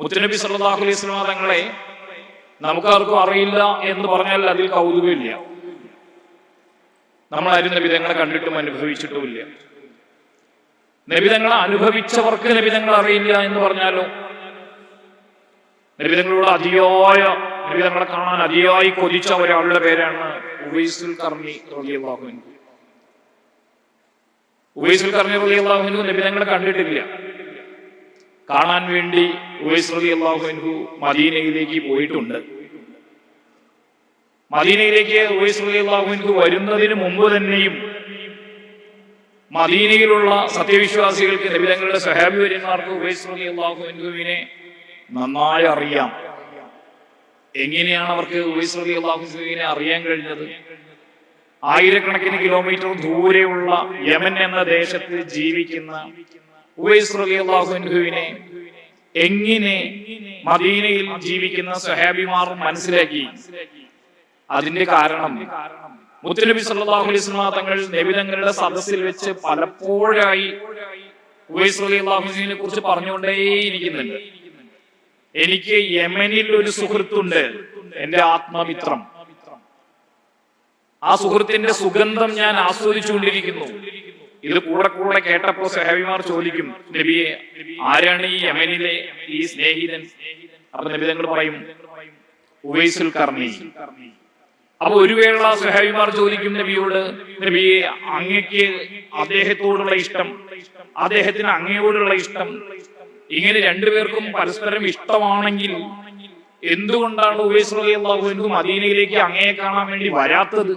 മുത്തുനബി സല്ലാഹു അലൈഹി സ്വലാ തങ്ങളെ നമുക്കാർക്കും അറിയില്ല എന്ന് പറഞ്ഞാൽ അതിൽ കൗതുകമില്ല. നമ്മൾ ആരും നബിതങ്ങളെ കണ്ടിട്ടും അനുഭവിച്ചിട്ടുമില്ല. നബിതങ്ങളെ അനുഭവിച്ചവർക്ക് നബിതങ്ങൾ അറിയില്ല എന്ന് പറഞ്ഞാലോ? നബിതങ്ങളോട് അതിയായ നബിതങ്ങളെ കാണാൻ അതിയായി കൊതിച്ച ഒരാളുടെ പേരാണ് ഉവൈസുൽ കർണി അൻഹു. ഉവൈസുൽ കർണി റളിയല്ലാഹു നബിതങ്ങളെ കണ്ടിട്ടില്ല. കാണാൻ വേണ്ടി ഉവൈസ് അള്ളാഹുഹു മദീനയിലേക്ക് പോയിട്ടുണ്ട്. മദീനയിലേക്ക് ഉവൈസ് അള്ളാഹുഹു വരുന്നതിന് മുമ്പ് തന്നെയും മദീനയിലുള്ള സത്യവിശ്വാസികൾക്ക് നബിതങ്ങളുടെ സഹാബിവര്യന്മാർക്ക് ഉവൈസ് അള്ളാഹുഹുവിനെ നന്നായി അറിയാം. എങ്ങനെയാണ് അവർക്ക് ഉവൈസ് അള്ളാഹുഹുവിനെ അറിയാൻ കഴിഞ്ഞത്? ആയിരക്കണക്കിന് കിലോമീറ്റർ ദൂരെയുള്ള യമൻ എന്ന ദേശത്ത് ജീവിക്കുന്ന ഉവൈസ് റബി അൻഹുവിനെ എങ്ങനെ മദീനയിൽ ജീവിക്കുന്ന സഹാബിമാർ മനസ്സിലാക്കി? അതിന്റെ കാരണം മുത്തുനബി സല്ലല്ലാഹു അലൈഹി വസല്ലം തങ്ങൾ നബിതങ്ങളുടെ സദസ്സിൽ വെച്ച് പലപ്പോഴായി ഉവൈസ് റളിയല്ലാഹു അൻഹുവിനെ കുറിച്ച് പറഞ്ഞുകൊണ്ടേയിരിക്കുന്നുണ്ട്. എനിക്ക് യമനിൽ ഒരു സുഹൃത്തുണ്ട് എന്റെ ആത്മമിത്രം. ആ സുഹൃത്തിന്റെ സുഗന്ധം ഞാൻ ആസ്വദിച്ചുകൊണ്ടിരിക്കുന്നു. ഇത് കൂടെ കൂടെ കേട്ടപ്പോ സഹാബിമാർ ചോദിക്കും നബിയെ ആരാണ് ഈ യമനിലെ ഈ സ്നേഹിതൻ? അപ്പൊ നബി തങ്ങൾ പറയും ഉവൈസുൽ കർണി. അപ്പൊ ഒരു വേള സഹാബിമാർ ചോദിക്കും നബിയോട് നബിയെ അങ്ങക്ക് അദ്ദേഹത്തോടുള്ള ഇഷ്ടം അദ്ദേഹത്തിന് അങ്ങയോടുള്ള ഇഷ്ടം ഇങ്ങനെ രണ്ടുപേർക്കും പരസ്പരം ഇഷ്ടമാണെങ്കിൽ എന്തുകൊണ്ടാണ് ഉവൈസ് അള്ളാഹു അൻഹു മദീനയിലേക്ക് അങ്ങയെ കാണാൻ വേണ്ടി വരാത്തത്?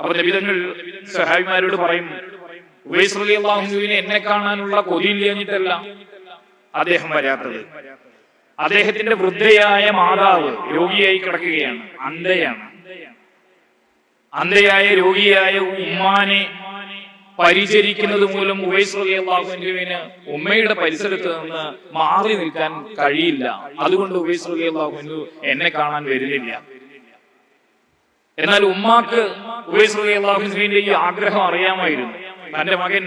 അപ്പൊ നബിതങ്ങൾ സഹാബിമാരോട് പറയും ഉവൈസ് റളിയല്ലാഹു എന്നെ കാണാനുള്ള കൊതിയില്ലഞ്ഞിട്ടല്ല അദ്ദേഹം വരാത്തത്. അദ്ദേഹത്തിന്റെ വൃദ്ധയായ മാതാവ് രോഗിയായി കിടക്കുകയാണ് അന്ധയാണ്. അന്ധയായ രോഗിയായ ഉമ്മാനെ പരിചരിക്കുന്നത് മൂലം ഉവൈസ് റളിയല്ലാഹു ഉമ്മയുടെ പരിസരത്ത് നിന്ന് മാറി നിൽക്കാൻ കഴിയില്ല. അതുകൊണ്ട് ഉവൈസ് റളിയല്ലാഹു എന്നെ കാണാൻ വരുന്നില്ല. എന്നാൽ ഉമ്മാക്ക് ഉവൈസ് റളിയല്ലാഹു ഈ ആഗ്രഹം അറിയാമായിരുന്നു. തന്റെ മകൻ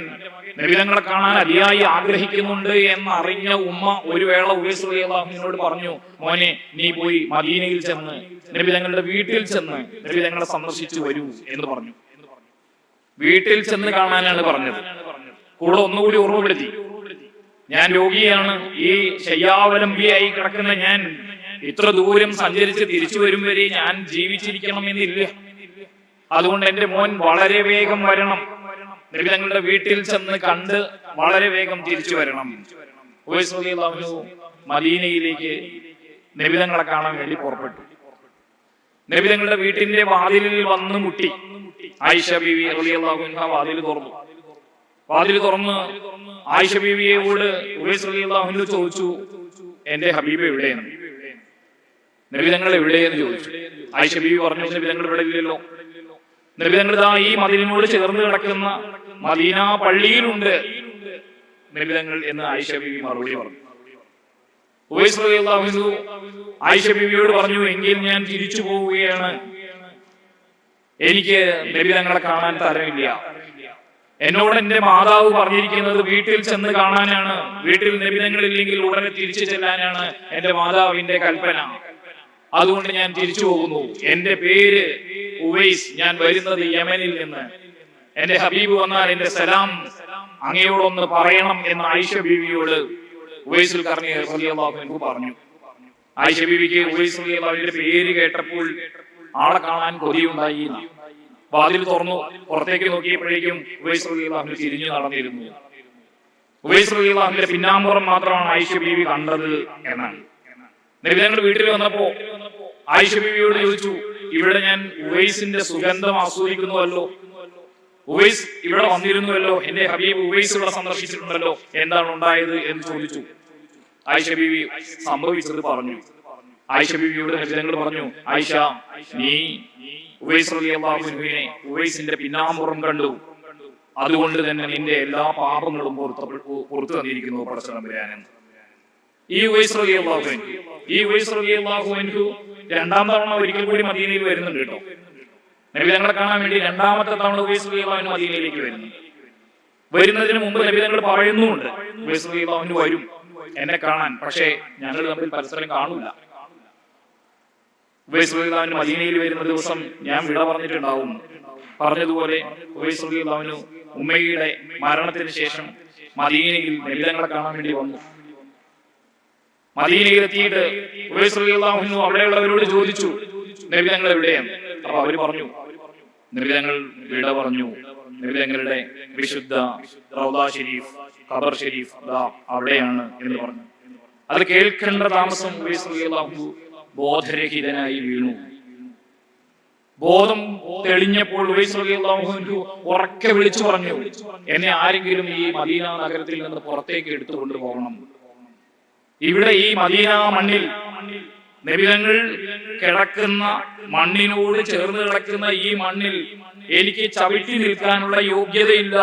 നബിതങ്ങളെ കാണാൻ അതിയായി ആഗ്രഹിക്കുന്നുണ്ട് എന്ന് അറിഞ്ഞ ഉമ്മ ഒരു വേള ഉവൈസ് റളിയല്ലാഹുവിനോട് പറഞ്ഞു മോനെ നീ പോയി മദീനയിൽ ചെന്ന് നബിതങ്ങളുടെ വീട്ടിൽ ചെന്ന് നബിതങ്ങളെ സന്ദർശിച്ചു വരൂ എന്ന് പറഞ്ഞു. വീട്ടിൽ ചെന്ന് കാണാനാണ് പറഞ്ഞത്. കൂടെ ഒന്നുകൂടി ഓർമ്മപ്പെടുത്തി. ഞാൻ രോഗിയാണ്. ഈ ശയ്യാവലംബിയായി കിടക്കുന്ന ഞാൻ ഇത്ര ദൂരം സഞ്ചരിച്ച് തിരിച്ചു വരും വരെ ഞാൻ ജീവിച്ചിരിക്കണം എന്നില്ല അതുകൊണ്ട് എന്റെ മോൻ വളരെ വേഗം വരണം. നബി തങ്ങളുടെ വീട്ടിൽ ചെന്ന് കണ്ട് വളരെ വേഗം തിരിച്ചു വരണം. മദീനയിലേക്ക് നബിതങ്ങളെ കാണാൻ വേണ്ടി പുറപ്പെട്ടു. നബിതങ്ങളുടെ വീട്ടിന്റെ വാതിലിൽ വന്ന് മുട്ടി. ആയിഷ ബിവി അൻഹ വാതിൽ തുറന്നു. വാതിൽ തുറന്ന് ആയിഷ ബിവിയോട് ഉവൈസ് അൻഹു ചോദിച്ചു എന്റെ ഹബീബ് എവിടെയാണ്? നബിതങ്ങൾ എവിടെയെന്ന് ചോദിച്ചു. ആയിഷ ബി പറഞ്ഞു നബിതങ്ങൾ ഇവിടെ ഇല്ലല്ലോ. നബിതങ്ങൾ ഇതാ ഈ മതിലിനോട് ചേർന്ന് കിടക്കുന്ന മദീന പള്ളിയിലുണ്ട്. നബിതങ്ങൾ എന്ന് ആയിഷ ബി മറുപടി പറഞ്ഞു. ആയിഷ ബീവിയോട് പറഞ്ഞു എങ്കിൽ ഞാൻ തിരിച്ചു പോവുകയാണ്. എനിക്ക് നബിതങ്ങളെ കാണാൻ തരമില്ല. എന്നോട് എന്റെ മാതാവ് പറഞ്ഞിരിക്കുന്നത് വീട്ടിൽ ചെന്ന് കാണാനാണ്. വീട്ടിൽ നബിതങ്ങൾ ഇല്ലെങ്കിൽ ഉടനെ തിരിച്ചു ചെല്ലാനാണ് എന്റെ മാതാവിന്റെ കൽപ്പന. അതുകൊണ്ട് ഞാൻ തിരിച്ചു പോകുന്നു. എന്റെ പേര് ഉവൈസ്. ഞാൻ വരുന്നത് യമനിൽ നിന്ന്. എന്റെ ഹബീബ് വന്നാൽ എന്റെ സലാം അങ്ങയോടൊന്ന് പറയണം എന്ന് ആയിഷ ബീവിയോട് ഉവൈസുൽ കർണി പറഞ്ഞു. ആയിഷ ബീവിക്ക് ഉവൈസ് പേര് കേട്ടപ്പോൾ ആളെ കാണാൻ കൊതിയുണ്ടായി. വാതിൽ തുറന്നു. പുറത്തേക്ക് നോക്കിയപ്പോഴേക്കും ഉവൈസ് തിരിഞ്ഞു നടന്നിരുന്നു. ഉവൈസ് പിന്നാമ്പുറം മാത്രമാണ് ആയിഷ ബീവി കണ്ടത് എന്നാണ്. നബിതങ്ങൾ വീട്ടിൽ വന്നപ്പോ ആയിഷ ബീവിയോട് ചോദിച്ചു ഇവിടെ ഞാൻ ഉവൈസിന്റെ സുഗന്ധം ആസ്വദിക്കുന്നുവല്ലോ? ഉവൈസ് ഇവിടെ വന്നിരുന്നുവല്ലോ? എന്റെ ഹബീബ് ഉവൈസ് ഇവിടെ സന്ദർശിച്ചിട്ടുണ്ടല്ലോ? എന്താണ് ഉണ്ടായത്? എന്ന് ചോദിച്ചു. ആയിഷ സംഭവിച്ചത് പറഞ്ഞു. ആയിഷ ബീവിയോട് നബിതങ്ങൾ പറഞ്ഞു ആയിഷ നീ ഉവൈസ് അൻഹുവിനെ ഉവൈസിന്റെ പിന്നാമ്പുറം കണ്ടു. അതുകൊണ്ട് തന്നെ നിന്റെ എല്ലാ പാപങ്ങളും പുറത്തു പുറത്തു തന്നിരിക്കുന്നു പടച്ചതമ്പുരാനെന്ന് ഈ ഉവൈസ് റളിയല്ലാഹു ഈ ഉവൈസ് അൻഹു രണ്ടാം തവണ ഒരിക്കൽ കൂടി മദീനയിൽ വരുന്നുണ്ട് കേട്ടോ. നബി തങ്ങളെ കാണാൻ വേണ്ടി രണ്ടാമത്തെ തവണ റളിയല്ലാഹു മദീനയിലേക്ക് വരുന്നു. വരുന്നതിന് മുമ്പ് നബി തങ്ങൾ പറയുന്നുമുണ്ട് റളിയല്ലാഹു വരും എന്നെ കാണാൻ. പക്ഷേ ഞങ്ങൾ തമ്മിൽ പരസ്പരം കാണൂല. റളിയല്ലാഹു മദീനയിൽ വരുന്ന ദിവസം ഞാൻ വിട പറഞ്ഞിട്ടുണ്ടാവും. പറഞ്ഞതുപോലെ റളിയല്ലാഹു ഉമ്മയുടെ മരണത്തിന് ശേഷം മദീനയിൽ നബി തങ്ങളെ കാണാൻ വേണ്ടി വന്നു. റളിയല്ലാഹു അവിടെയുള്ളവരോട് ചോദിച്ചു നിർവിധങ്ങൾ എവിടെയാണ് അപ്പൊ അവർ പറഞ്ഞു നിർവിധങ്ങൾ വിട പറഞ്ഞു. നിർവിധങ്ങളുടെ വിശുദ്ധ റൗദ ഷരീഫ് ഖബർ ഷെരീഫ് അവിടെയാണ് എന്ന് പറഞ്ഞു. അത് കേൾക്കേണ്ട താമസം ബോധരഹിതനായി വീണു. ബോധം തെളിഞ്ഞപ്പോൾ ഉറക്കെ വിളിച്ചു പറഞ്ഞു എന്നെ ആരെങ്കിലും ഈ മദീന നഗരത്തിൽ നിന്ന് പുറത്തേക്ക് എടുത്തുകൊണ്ട് പോകണം. ഇവിടെ ഈ മദീന മണ്ണിൽ നിബിധങ്ങൾ കിടക്കുന്ന മണ്ണിനോട് ചേർന്ന് കിടക്കുന്ന ഈ മണ്ണിൽ എനിക്ക് ചവിട്ടി നിൽക്കാനുള്ള യോഗ്യതയില്ല.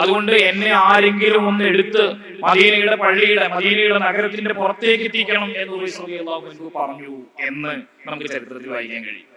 അതുകൊണ്ട് എന്നെ ആരെങ്കിലും ഒന്ന് എടുത്ത് മദീനയുടെ പള്ളിയുടെ മദീനയുടെ നഗരത്തിന്റെ പുറത്തേക്ക് എത്തിക്കണം എന്ന് പറഞ്ഞു എന്ന് നമുക്ക് ചരിത്രത്തിൽ വായിക്കാൻ കഴിയും.